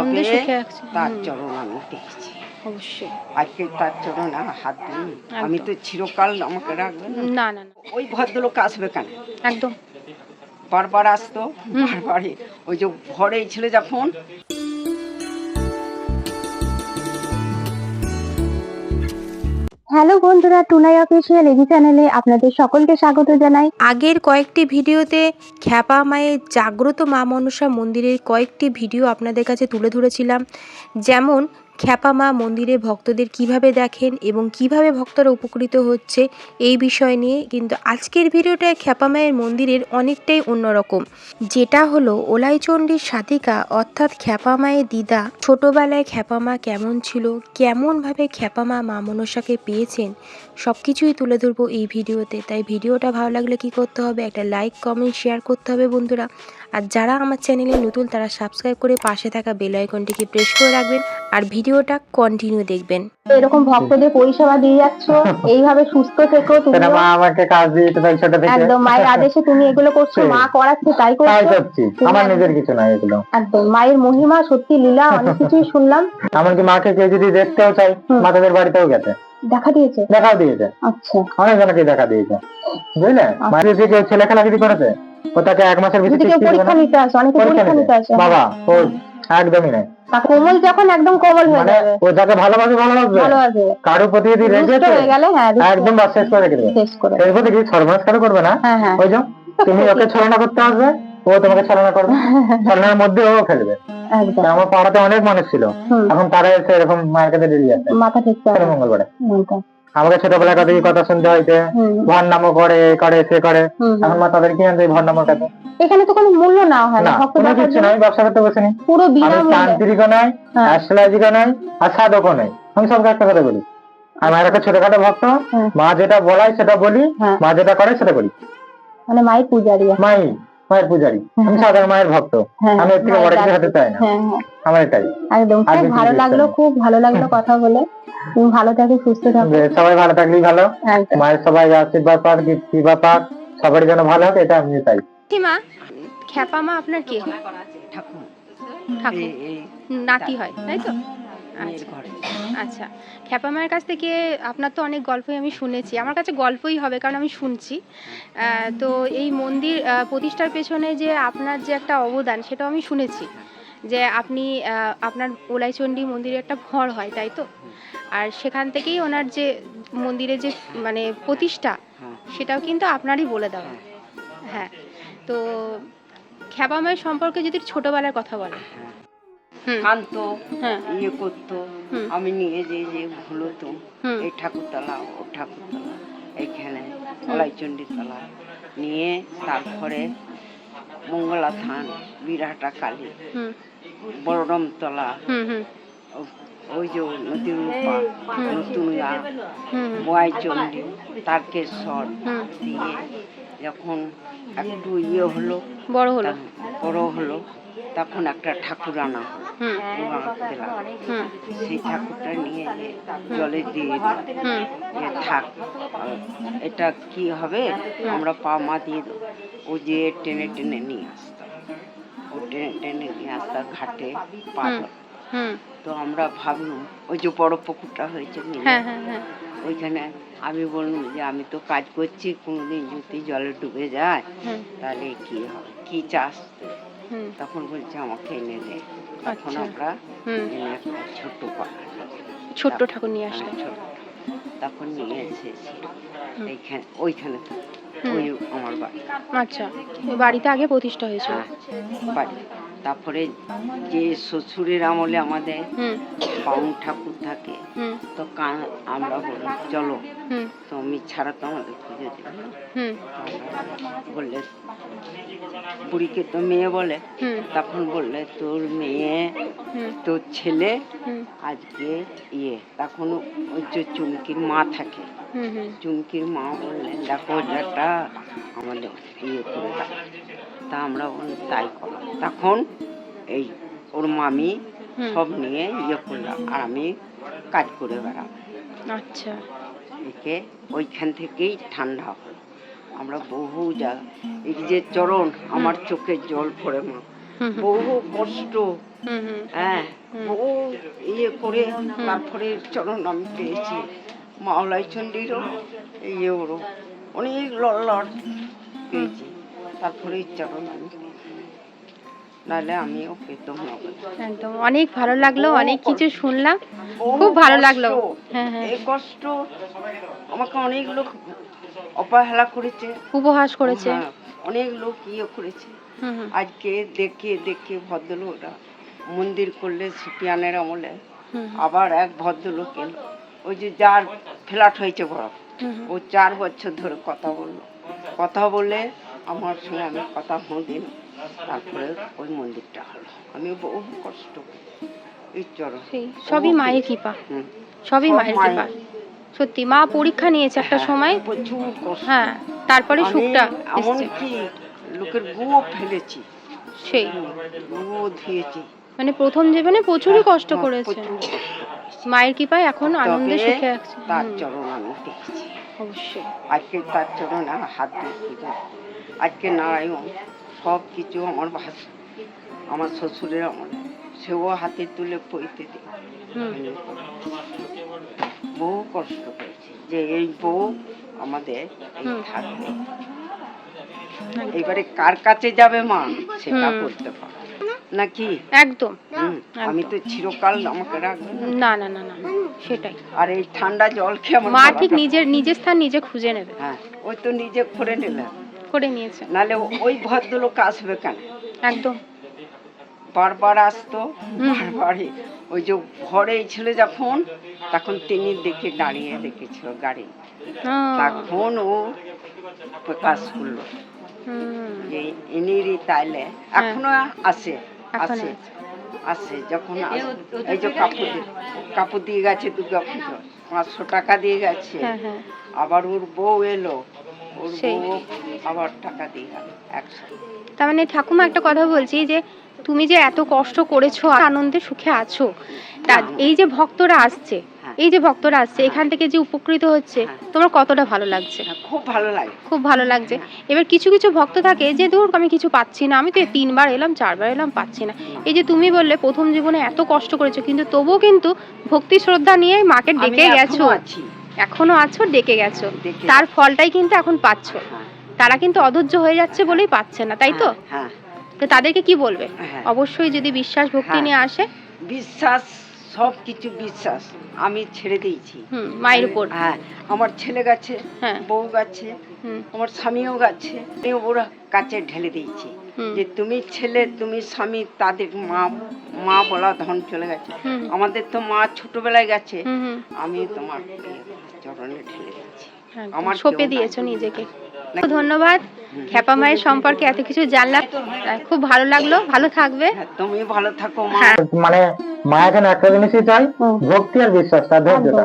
আনন্দে সুখে আছি। তার চরণ আমি পেয়েছি অবশ্যই। আজকে তার চরণ আমার হাত দিই আমি তো চিরকাল আমাকে রাখবেন না। না না না। ওই ভদ্রলোক আসবে কেন? একদম। বারবার আসতো বারবারই। ওই যে ঘরে ছিল যখন হ্যালো বন্ধুরা, টুনাই অফিসিয়াল এভি চ্যানেলে আপনাদের সকলকে স্বাগত জানাই। আগের কয়েকটি ভিডিওতে খ্যাপা মায়ের জাগ্রত মা মনসা মন্দিরের কয়েকটি ভিডিও আপনাদের কাছে তুলে ধরেছিলাম। যেমন খ্যাপা মা মন্দিরে ভক্তদের কীভাবে দেখেন এবং কীভাবে ভক্তরা উপকৃত হচ্ছে এই বিষয় নিয়ে কিন্তু আজকের ভিডিওটায় খ্যাপা মায়ের মন্দিরের অনেকটাই অন্যরকম। যেটা হলো ওলাইচণ্ডীর সাধিকা অর্থাৎ খ্যাপা মায়ের দিদা ছোটবেলায় খ্যাপা মা কেমন ছিল, কেমনভাবে খ্যাপা মা মা মনসাকে পেয়েছেন সব কিছুই তুলে ধরবো এই ভিডিওতে। তাই ভিডিওটা ভালো লাগলে কি করতে হবে? একটা লাইক, কমেন্ট, শেয়ার করতে হবে বন্ধুরা। আর যারা আমার চ্যানেলে নতুন তারা সাবস্ক্রাইব করে পাশে থাকা বেল আইকনটিকে প্রেস করে রাখবেন আর ভিডিওটা কন্টিনিউ দেখবেন। এরকম ভক্তদের পরিষেবা দিয়ে যাচ্ছ এইভাবে সুস্থ থেকো তুমি মা আমাকে কাজ দিয়েছে তাই ছোট থেকে। একদম মায়ের আদেশে তুমি এগুলো করছ মা করাচ্ছে তাই তাই করছ। আমার নিজের কিছু নাই এগুলো। একদম মায়ের মহিমা সত্যি লীলা অনেক কিছুই শুনলাম। এমনকি মাকে কেউ যদি দেখতেও চাই। মা তাদের বাড়িতেও গেছে। দেখা দিয়েছে? দেখাও দিয়েছে। আচ্ছা। অনেক জনকে দেখা দিয়েছে। বুঝলে? মা যদি কেউ ছেলে খেলাখেলি করেছে এক মাসের কেউ পরীক্ষা নিতে আসে অনেকে পরীক্ষা নিতে। আসে। বাবা ও একদমই নাই। তা কোমল যখন একদম কোমল হয়ে মানে যাবে। ও যাকে ভালোবাসে ভালোবাসবে। ভালো কারও প্রতি যদি রেগেছে হয়ে গেলে হ্যাঁ একদম বাস শেষ করে রেখে দেবে। শেষ করে। শেষ কি সর্বনাশ কারও করবে না? হ্যাঁ হ্যাঁ। ওই যে তুমি ওকে ছলনা করতে আসবে ও তোমাকে ছলনা করবে। ছলনার মধ্যে ও খেলবে। আমার পাড়াতে অনেক মানুষ ছিল। এখন তারা এসে এরকম মায়ের কাছে ডেলি আছে মাথা ঠিক করে। মঙ্গলবারে। আমাকে ছোটবেলা কথা কথা শুনতে হইতে। ভর নামও করে এ করে সে করে। এখন মা তাদের কি আনতে ভর নামের কাছে এখানে তো কোনো মূল্য না হয় না কোনো কিছু নয় ব্যবসা করতে বসিনি পুরো বিনামূল্যে। তান্ত্রিকও নয় হ্যাঁ। অ্যাস্ট্রোলজিকও নয় আর সাধকও নয় আমি সবকে একটা কথা বলি। আমার একটা ছোটখাটো ভক্ত হ্যাঁ। মা যেটা বলায় সেটা বলি হ্যাঁ। মা যেটা করে সেটা করি মানে মাই পূজারি মাই। মায়ের পূজারি। আমি সাধারণ মায়ের ভক্ত। হ্যাঁ, আমি এর থেকে বড় কিছু হতে চাই না। হ্যাঁ হ্যাঁ। আমার এটাই। একদম খুব ভালো লাগল খুব ভালো লাগল কথা বলে। তুমি ভালো থাকো সুস্থ থাকো। সবাই ভালো থাকলেই ভালো। মায়ের সবাই আশীর্বাদ পাক কৃপা পাক সবারই যেন ভালো হোক এটা আমি চাই। মা খ্যাপা মা আপনার কে? হয় ঠাকুর নাতি হয় তাই তো? মেয়ের আচ্ছা। ঘরে। আচ্ছা। খ্যাপা মায়ের কাছ থেকে আপনার তো অনেক গল্পই আমি শুনেছি। আমার কাছে গল্পই হবে কারণ আমি শুনছি। তো এই মন্দির প্রতিষ্ঠার পেছনে যে আপনার যে একটা অবদান সেটাও আমি শুনেছি। যে আপনি আপনার ওলাইচণ্ডী মন্দিরে একটা ঘর হয় তাই তো? আর সেখান থেকেই ওনার যে মন্দিরের যে মানে প্রতিষ্ঠা হ্যাঁ। সেটাও কিন্তু আপনারই বলে দেওয়া। হ্যাঁ। তো খ্যাপা মায়ের সম্পর্কে যদি ছোটবেলার কথা বলেন। কানতো হ্যাঁ। ইয়ে করতো। আমি নিয়ে যে যে ভুলতো এই ঠাকুরতলা ও ঠাকুরতলা এইখানে কলাইচণ্ডীতলা নিয়ে তারপরে মঙ্গলা থান বিরাটা কালী বড়রমতলা ওই যে নদীর রূপা হুম হুম। তারকেশ্বর দিয়ে যখন একটু ইয়ে হলো বড় হলো। বড় হলো। তখন একটা ঠাকুর আনা হলো দিলাম সেই ঠাকুরটা নিয়ে জলে দিয়ে। থাক এটা কি হবে? আমরা পা মা দিয়ে দেবো। ও যে টেনে টেনে নিয়ে আসতাম ও টেনে টেনে নিয়ে আসতাম ঘাটে পা হুম। তো আমরা ভাবলাম ওই যে বড় পুকুরটা হয়েছে নিয়ে। হ্যাঁ হ্যাঁ হ্যাঁ। ওইখানে আমি বললাম যে আমি তো কাজ করছি কোনোদিন যদি জলে ডুবে যায় তাহলে কি হবে? কি চাষ তখন বলছে আমাকে এনে দে। তখন আচ্ছা। আমরা ছোট্ট ছোট্ট ঠাকুর নিয়ে আসলে ছোট তখন নিয়ে এসেছি। এইখানে ওইখানে ওই আমার বাড়ি। আচ্ছা ওই বাড়িতে আগে প্রতিষ্ঠা হয়েছিল। হ্যাঁ বাড়ি। তারপরে যে শ্বশুরের আমলে আমাদের বাউন ঠাকুর থাকে তো আমরা বলি চলো হুম। তুমি ছাড়া তো আমাদের পুজো দিবে তো বললে বুড়িকে তো মেয়ে বলে। তখন বললে তোর মেয়ে তোর ছেলে আজকে ইয়ে। তখন ওই যে চুমকির মা থাকে চুমকির মা বললেন দেখো যেটা আমাদের ইয়ে করে দাও। তা আমরা তাই করো তখন এই ওর মামি সব নিয়ে ইয়ে করলাম আর আমি কাজ করে বেড়াম আচ্ছা। একে ওইখান থেকেই ঠান্ডা হলো। আমরা বহু জায়গা এই যে চরণ আমার চোখে জল পড়ে মা। বহু কষ্ট। হ্যাঁ বহু ইয়ে করে তারপরে চরণ আমি পেয়েছি। মাওলাই চণ্ডীরও ইয়েরও অনেক লড় পেয়েছি। তারপরে চরণ আমি নাহলে আমিও পেতাম না। একদম অনেক ভালো লাগল অনেক কিছু শুনলাম। খুব ভালো লাগল। হ্যাঁ হ্যাঁ। এই কষ্ট আমাকে অনেক লোক অবহেলা করেছে। উপহাস করেছে। হ্যাঁ, অনেক লোক ইয়ে করেছে। আজকে দেখে দেখে ভদ্রলোকরা মন্দির করলে সিপিয়ানের আমলে হুম আবার এক ভদ্রলোক এলো। ওই যে যার ফ্ল্যাট হয়েছে বড়। ও চার বছর ধরে কথা বলল। কথা বলে আমার সঙ্গে আমি কথা দিন তারপরে ওই মন্দিরটা হলো। আমি বহু কষ্ট সেই সবই মায়ের কৃপা। সবই মায়ের। কৃপা। সত্যি মা পরীক্ষা নিয়েছে একটা হ্যাঁ, সময়। হ্যাঁ তারপরে সুখটা এমন এসছে। কি লোকের গুও ফেলেছি। সেই। গুও ধুয়েছি মানে প্রথম জীবনে প্রচুরই কষ্ট হ্যাঁ, করেছে। মায়ের কৃপায় এখন আনন্দে সুখে আছে তার চরণ আমি দেখেছি। অবশ্যই। আজকে তার চরণ আমার হাত দিয়ে আজকে নারায়ণ সব কিছু আমার ভাস আমার শ্বশুরের আমলে সেও হাতে তুলে পইতে দিই বহু কষ্ট করেছি যে এই বউ আমাদের থাকবে। এবারে কার কাছে যাবে মা? সেটা করতে পারো। নাকি? একদম। আমি তো চিরকাল আমাকে রাখব না। না না না সেটাই। আর এই ঠান্ডা জল খেয়ে মা ঠিক নিজের নিজের স্থান নিজে খুঁজে নেবে। হ্যাঁ ওই তো নিজে করে নিলাম করে নিয়েছে। নালে ওই ভদ্রলোক আসবে কেন? একদম। বারবার আসতো বারবারই। ওই যে ঘরে ছিল যখন তখন তিনি দেখে দাঁড়িয়ে দেখেছিল গাড়ি। হ্যাঁ, তখন ও প্রকাশ করল। হুম, যে ইনিরই তাইলে। এখনও আসে আসে আসে যখন এই যে কাপড় দিয়ে- কাপড় দিয়ে গেছে দুর্গা পুজো পাঁচশো টাকা দিয়ে গেছে। হ্যাঁ হ্যাঁ। আবার ওর বউ এলো। ওর। আবার টাকা গেল একশো তার মানে ঠাকুমা একটা কথা বলছি যে তুমি যে এত কষ্ট করেছ আনন্দে সুখে আছো তা এই যে ভক্তরা আসছে হ্যাঁ। এই যে ভক্তরা আসছে এখান থেকে যে উপকৃত হচ্ছে হ্যাঁ। তোমার কতটা ভালো লাগছে? হ্যাঁ, খুব ভালো লাগে। খুব ভালো লাগছে। এবার কিছু কিছু ভক্ত থাকে যে দূর আমি কিছু পাচ্ছি না আমি তো তিনবার এলাম চারবার এলাম পাচ্ছি না। এই যে তুমি বললে প্রথম জীবনে এত কষ্ট করেছ কিন্তু তবুও কিন্তু ভক্তি শ্রদ্ধা নিয়ে মাকে ডেকে গেছো। আছি। এখনও আছো ডেকে গেছো। তার ফলটাই কিন্তু এখন পাচ্ছ। হ্যাঁ, তারা কিন্তু অধৈর্য হয়ে যাচ্ছে বলেই পাচ্ছে না তাই তো? হ্যাঁ তো তাদেরকে কি বলবে? হ্যাঁ। অবশ্যই যদি বিশ্বাস ভক্তি হ্যাঁ। নিয়ে আসে। বিশ্বাস সব কিছু বিশ্বাস। আমি ছেড়ে দিয়েছি। মায়ের উপর। হ্যাঁ আমার ছেলে গেছে হ্যাঁ। বউ গেছে আমার স্বামীও গেছে। ওরা কাছে ঢেলে দিয়েছি। যে তুমি ছেলে তুমি স্বামী তাদের মা মা বলা ধন চলে গেছে। আমাদের তো মা ছোটবেলায় গেছে। আমি তোমার চরণে ঢেলে একদম। আমার সঁপে দিয়েছ নিজেকে। ধন্যবাদ। খ্যাপা মায়ের সম্পর্কে এত কিছু জানলাম। খুব ভালো লাগল। ভালো থাকবে। হ্যাঁ, তুমি ভালো থাকো হ্যাঁ মানে মা এখানে একটা জিনিসই চাই ভক্তি আর বিশ্বাস তার ধৈর্যটা।